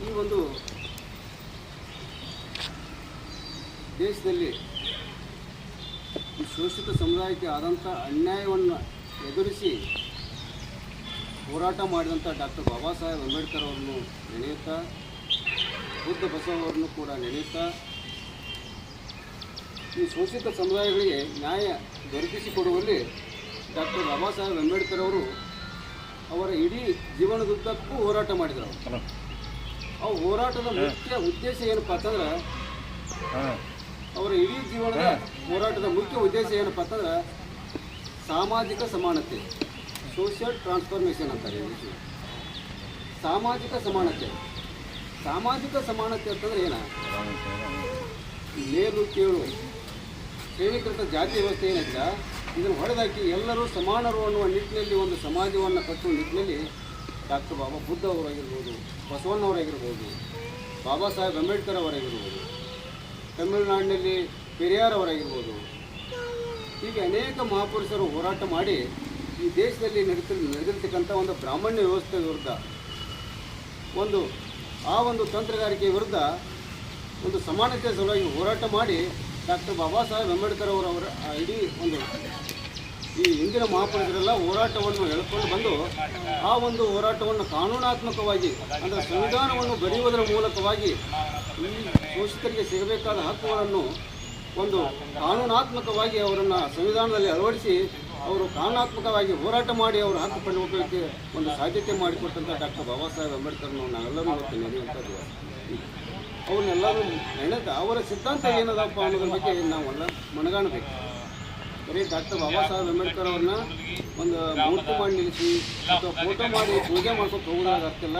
ಈ ಒಂದು ದೇಶದಲ್ಲಿ ಈ ಶೋಷಿತ ಸಮುದಾಯಕ್ಕೆ ಆದಂಥ ಅನ್ಯಾಯವನ್ನು ಎದುರಿಸಿ ಹೋರಾಟ ಮಾಡಿದಂಥ ಡಾಕ್ಟರ್ ಬಾಬಾ ಸಾಹೇಬ್ ಅಂಬೇಡ್ಕರ್ ಅವರನ್ನು ನೆನೆಯುತ್ತಾ, ಬುದ್ಧ ಬಸವರನ್ನು ಕೂಡ ನೆನೆಯುತ್ತಾ, ಈ ಶೋಷಿತ ಸಮುದಾಯಗಳಿಗೆ ನ್ಯಾಯ ದೊರಕಿಸಿಕೊಡುವಲ್ಲಿ ಡಾಕ್ಟರ್ ಬಾಬಾ ಸಾಹೇಬ್ ಅಂಬೇಡ್ಕರ್ ಅವರು ಅವರ ಇಡೀ ಜೀವನದುದ್ದಕ್ಕೂ ಹೋರಾಟ ಮಾಡಿದರು. ಅವರು ಆ ಹೋರಾಟದ ಮುಖ್ಯ ಉದ್ದೇಶ ಏನಪ್ಪ ಅಂತಂದ್ರೆ ಅವರ ಇಡೀ ಜೀವನದ ಹೋರಾಟದ ಮುಖ್ಯ ಉದ್ದೇಶ ಏನಪ್ಪ ಅಂತಂದ್ರೆ ಸಾಮಾಜಿಕ ಸಮಾನತೆ ಸೋಷಿಯಲ್ ಟ್ರಾನ್ಸ್ಫಾರ್ಮೇಷನ್ ಅಂತಾರೆ. ಸಾಮಾಜಿಕ ಸಮಾನತೆ. ಸಾಮಾಜಿಕ ಸಮಾನತೆ ಅಂತಂದ್ರೆ ಏನ? ಮೇಲು ಕೇಳು. ಶ್ರೇಣೀಕೃತ ಜಾತಿ ವ್ಯವಸ್ಥೆ ಏನಿಲ್ಲ ಇದನ್ನು ಹೊಡೆದಾಕಿ ಎಲ್ಲರೂ ಸಮಾನರು ಅನ್ನುವ ನಿಟ್ಟಿನಲ್ಲಿ ಒಂದು ಸಮಾಜವನ್ನು ಕಟ್ಟುವ ನಿಟ್ಟಿನಲ್ಲಿ ಡಾಕ್ಟರ್ ಬಾಬಾ ಬುದ್ಧ ಅವರಾಗಿರ್ಬೋದು ಬಸವಣ್ಣವರಾಗಿರ್ಬೋದು ಬಾಬಾ ಸಾಹೇಬ್ ಅಂಬೇಡ್ಕರ್ ಅವರಾಗಿರ್ಬೋದು, ತಮಿಳುನಾಡಿನಲ್ಲಿ ಪೆರಿಯಾರ್ ಅವರಾಗಿರ್ಬೋದು. ಹೀಗೆ ಅನೇಕ ಮಹಾಪುರುಷರು ಹೋರಾಟ ಮಾಡಿ ಈ ದೇಶದಲ್ಲಿ ನಡೀತಿ ನಡೆದಿರ್ತಕ್ಕಂಥ ಒಂದು ಬ್ರಾಹ್ಮಣ್ಯ ವ್ಯವಸ್ಥೆ ವಿರುದ್ಧ, ಒಂದು, ಆ ಒಂದು ತಂತ್ರಗಾರಿಕೆ ವಿರುದ್ಧ ಒಂದು ಸಮಾನತೆ ಸಲುವಾಗಿ ಹೋರಾಟ ಮಾಡಿ ಡಾಕ್ಟರ್ ಬಾಬಾ ಸಾಹೇಬ್ ಅಂಬೇಡ್ಕರ್ ಅವರವರ ಇಡೀ ಒಂದು ಈ ಹಿಂದಿನ ಮಹಾಪುರುಷರೆಲ್ಲ ಹೋರಾಟವನ್ನು ಎಳ್ಕೊಂಡು ಬಂದು ಆ ಒಂದು ಹೋರಾಟವನ್ನು ಕಾನೂನಾತ್ಮಕವಾಗಿ ಅಂದರೆ ಸಂವಿಧಾನವನ್ನು ಬರೆಯುವುದರ ಮೂಲಕವಾಗಿ ಈ ಶೋಷಿತರಿಗೆ ಸಿಗಬೇಕಾದ ಹಕ್ಕುಗಳನ್ನು ಒಂದು ಕಾನೂನಾತ್ಮಕವಾಗಿ ಅವರನ್ನು ಸಂವಿಧಾನದಲ್ಲಿ ಅಳವಡಿಸಿ ಅವರು ಕಾನೂನಾತ್ಮಕವಾಗಿ ಹೋರಾಟ ಮಾಡಿ ಅವರು ಹಕ್ಕು ಪಡೆಯೋಕೆ ಒಂದು ಸಾಧ್ಯತೆ ಮಾಡಿಕೊಟ್ಟಂಥ ಡಾಕ್ಟರ್ ಬಾಬಾ ಸಾಹೇಬ್ ಅಂಬೇಡ್ಕರ್ನ ನಾವೆಲ್ಲರೂ ಇವತ್ತು ನೆನೆಯುವಂಥದ್ದು ಅವ್ರನ್ನೆಲ್ಲರೂ ನೆನೆದ ಅವರ ಸಿದ್ಧಾಂತ ಏನದಪ್ಪ ಅನ್ನೋದ್ರ ಬಗ್ಗೆ ನಾವೆಲ್ಲ ಮನಗಾಣಬೇಕು. ಬರೀ ಡಾಕ್ಟರ್ ಬಾಬಾ ಸಾಹೇಬ್ ಅಂಬೇಡ್ಕರ್ ಅವ್ರನ್ನ ಒಂದು ಮೂರ್ತಿ ಮಾಡಿ ನಿಲ್ಲಿಸಿ ಅಥವಾ ಫೋಟೋ ಮಾಡಿ ಪೂಜೆ ಮಾಡ್ಕೊಂಡು ಹೋಗೋದಾಗ ಅರ್ಥಿಲ್ಲ